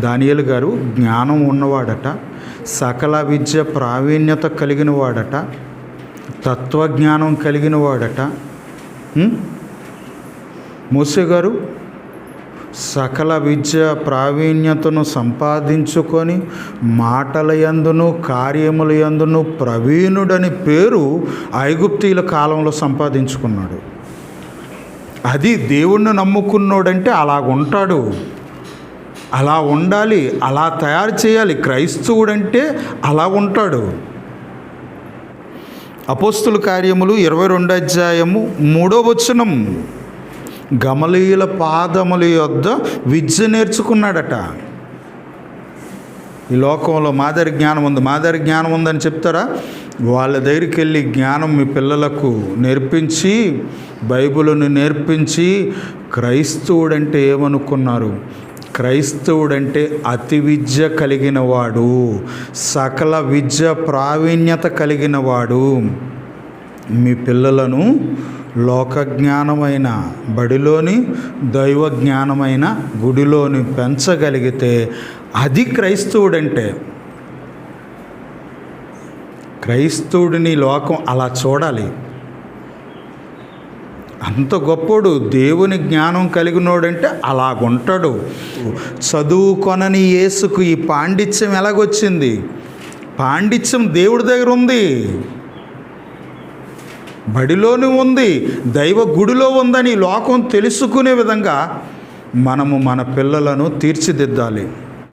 దానియలు గారు జ్ఞానం ఉన్నవాడట సకల విద్య ప్రావీణ్యత కలిగిన వాడట తత్వజ్ఞానం కలిగిన వాడట మోసే గారు సకల విద్య ప్రావీణ్యతను సంపాదించుకొని మాటల యందును కార్యముల యందును ప్రవీణుడని పేరు ఐగుప్తీల కాలంలో సంపాదించుకున్నాడు. అది దేవుణ్ణి నమ్ముకున్నాడంటే అలాగుంటాడు. అలా ఉండాలి అలా తయారు చేయాలి. క్రైస్తవుడంటే అలా ఉంటాడు. అపోస్తుల కార్యములు ఇరవై రెండు అధ్యాయము మూడో వచనం. గమలీల పాదముల యొద్ద విద్య నేర్చుకున్నాడట. ఈ లోకంలో మాదరి జ్ఞానం ఉంది. మాదరి జ్ఞానం ఉందని చెప్తారా? వాళ్ళ దగ్గరికి వెళ్ళి జ్ఞానం మీ పిల్లలకు నేర్పించి బైబిల్ను నేర్పించి క్రైస్తవుడంటే ఏమనుకున్నారు? క్రైస్తవుడంటే అతి విద్య కలిగిన వాడు సకల విద్య ప్రావీణ్యత కలిగిన వాడు మీ పిల్లలను లోక జ్ఞానమైన బడిలోని దైవ జ్ఞానమైన గుడిలోని పెంచగలిగితే అది క్రైస్తవుడంటే. క్రైస్తవుడిని లోకం అలా చూడాలి. అంత గొప్పోడు. దేవుని జ్ఞానం కలిగినోడంటే అలాగుంటాడు. చదువుకొనని యేసుకు ఈ పాండిత్యం ఎలాగొచ్చింది? పాండిత్యం దేవుడి దగ్గర ఉంది. బడిలోనూ ఉంది. దైవ గుడిలో ఉందని లోకం తెలుసుకునే విధంగా మనము మన పిల్లలను తీర్చిదిద్దాలి.